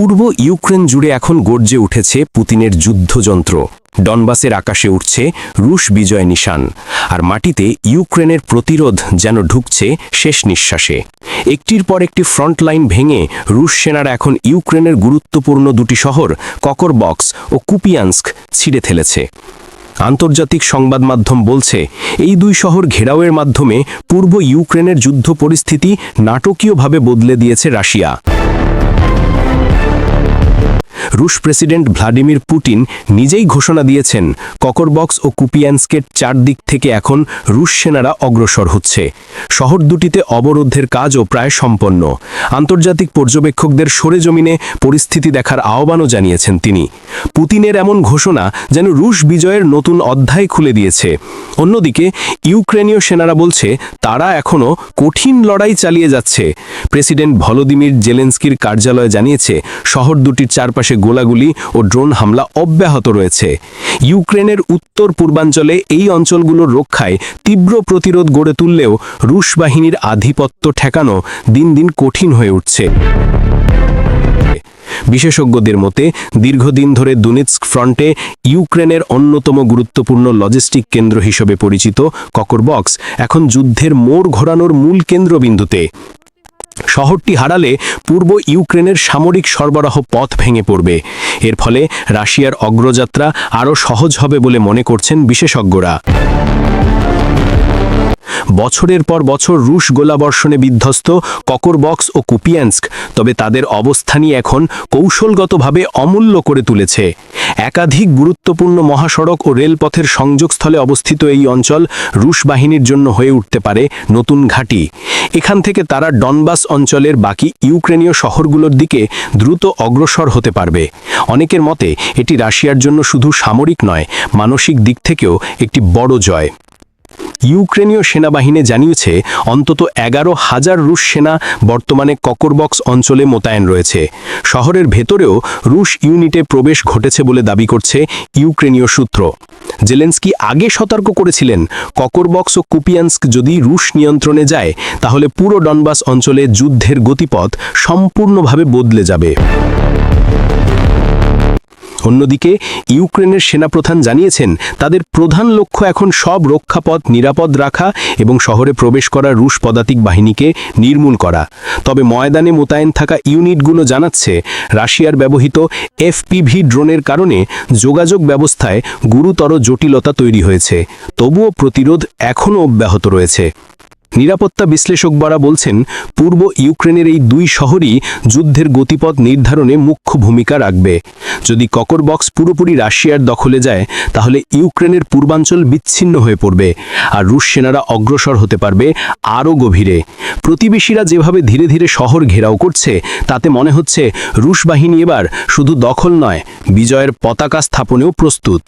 পূর্ব Ukraine জুড়ে এখন গর্জে উঠেছে পুতিনের যুদ্ধযন্ত্র। ডনবাসের আকাশে উঠছে রুশ বিজয় নিশান, আর মাটিতে ইউক্রেনের প্রতিরোধ যেন ঢুকছে শেষ নিঃশ্বাসে। একটির পর একটি ফ্রন্ট লাইন ভেঙে রুশ সেনারা এখন ইউক্রেনের গুরুত্বপূর্ণ দুটি শহর, ককরবক্স ও কুপিয়ান্স্ক, ছিঁড়ে ফেলেছে। আন্তর্জাতিক সংবাদ মাধ্যম বলছে, এই দুই শহর ঘেরাওয়ের মাধ্যমে পূর্ব ইউক্রেনের যুদ্ধ পরিস্থিতি নাটকীয়ভাবে বদলে দিয়েছে রাশিয়া। রুশ প্রেসিডেন্ট ভ্লাদিমির পুতিন নিজেই ঘোষণা দিয়েছেন, ককরবক্স ও কুপিয়ান্সকের চারদিক থেকে এখন রুশ সেনারা অগ্রসর হচ্ছে। শহর দুটিতে অবরোধের কাজও প্রায় সম্পন্ন। আন্তর্জাতিক পর্যবেক্ষকদের সরেজমিনে পরিস্থিতি দেখার আহ্বানও জানিয়েছেন তিনি। পুতিনের এমন ঘোষণা যেন রুশ বিজয়ের নতুন অধ্যায় খুলে দিয়েছে। অন্যদিকে, ইউক্রেনীয় সেনারা বলছে, তারা এখনও কঠিন লড়াই চালিয়ে যাচ্ছে। প্রেসিডেন্ট ভলোদিমির জেলেন্সকির কার্যালয় জানিয়েছে, শহর দুটির চারপাশে গোলাগুলি ও ড্রোন হামলা অব্যাহত রয়েছে। ইউক্রেনের উত্তর পূর্বাঞ্চলে এই অঞ্চলগুলোর রক্ষায় তীব্র প্রতিরোধ গড়ে তুললেও রুশ বাহিনীর আধিপত্য ঠেকানো দিন দিন কঠিন হয়ে উঠছে। বিশেষজ্ঞদের মতে, দীর্ঘদিন ধরে দুনিৎস্ক ফ্রন্টে ইউক্রেনের অন্যতম গুরুত্বপূর্ণ লজিস্টিক কেন্দ্র হিসেবে পরিচিত ককরবক্স এখন যুদ্ধের মোড় ঘোরানোর মূল কেন্দ্রবিন্দুতে। শহরটি হারালে পূর্ব ইউক্রেনের সামরিক সরবরাহ পথ ভেঙে পড়বে। এর ফলে রাশিয়ার অগ্রযাত্রা আরও সহজ হবে বলে মনে করছেন বিশেষজ্ঞরা। বছরের পর বছর রুশ গোলাবর্ষণে বিধ্বস্ত ককরবক্স ও কুপিয়ান্স্ক, তবে তাদের অবস্থানই এখন কৌশলগতভাবে অমূল্য করে তুলেছে। একাধিক গুরুত্বপূর্ণ মহাসড়ক ও রেলপথের সংযোগস্থলে অবস্থিত এই অঞ্চল রুশ বাহিনীর জন্য হয়ে উঠতে পারে নতুন ঘাঁটি। এখান থেকে তারা ডনবাস অঞ্চলের বাকি ইউক্রেনীয় শহরগুলোর দিকে দ্রুত অগ্রসর হতে পারবে। অনেকের মতে, এটি রাশিয়ার জন্য শুধু সামরিক নয়, মানসিক দিক থেকেও একটি বড় জয়। ইউক্রেনীয় সেনাবাহিনী জানিয়েছে, অন্তত এগারো হাজার রুশ সেনা বর্তমানে ককরবক্স অঞ্চলে মোতায়েন রয়েছে। শহরের ভেতরেও রুশ ইউনিটে প্রবেশ ঘটেছে বলে দাবি করছে ইউক্রেনীয় সূত্র। জেলেন্সকি আগে সতর্ক করেছিলেন, ককরবক্স ও কুপিয়ান্স্ক যদি রুশ নিয়ন্ত্রণে যায়, তাহলে পুরো ডনবাস অঞ্চলে যুদ্ধের গতিপথ সম্পূর্ণভাবে বদলে যাবে। অন্যদিকে, ইউক্রেনের সেনাপ্রধান জানিয়েছেন, তাদের প্রধান লক্ষ্য এখন সব রক্ষাপথ নিরাপদ রাখা এবং শহরে প্রবেশ করা রুশ পদাতিক বাহিনীকে নির্মূল করা। তবে ময়দানে মোতায়েন থাকা ইউনিটগুলো জানাচ্ছে, রাশিয়ার ব্যবহৃত এফপিভি ড্রোনের কারণে যোগাযোগ ব্যবস্থায় গুরুতর জটিলতা তৈরি হয়েছে। তবুও প্রতিরোধ এখনও অব্যাহত রয়েছে। নিরাপত্তা বিশ্লেষকবারা বলছেন, পূর্ব ইউক্রেনের এই দুই শহরই যুদ্ধের গতিপথ নির্ধারণে মুখ্য ভূমিকা রাখবে। যদি ককরবক্স পুরোপুরি রাশিয়ার দখলে যায়, তাহলে ইউক্রেনের পূর্বাঞ্চল বিচ্ছিন্ন হয়ে পড়বে, আর রুশ সেনারা অগ্রসর হতে পারবে আরও গভীরে। প্রতিবেশীরা যেভাবে ধীরে ধীরে শহর ঘেরাও করছে, তাতে মনে হচ্ছে রুশ বাহিনী এবার শুধু দখল নয়, বিজয়ের পতাকা স্থাপনেও প্রস্তুত।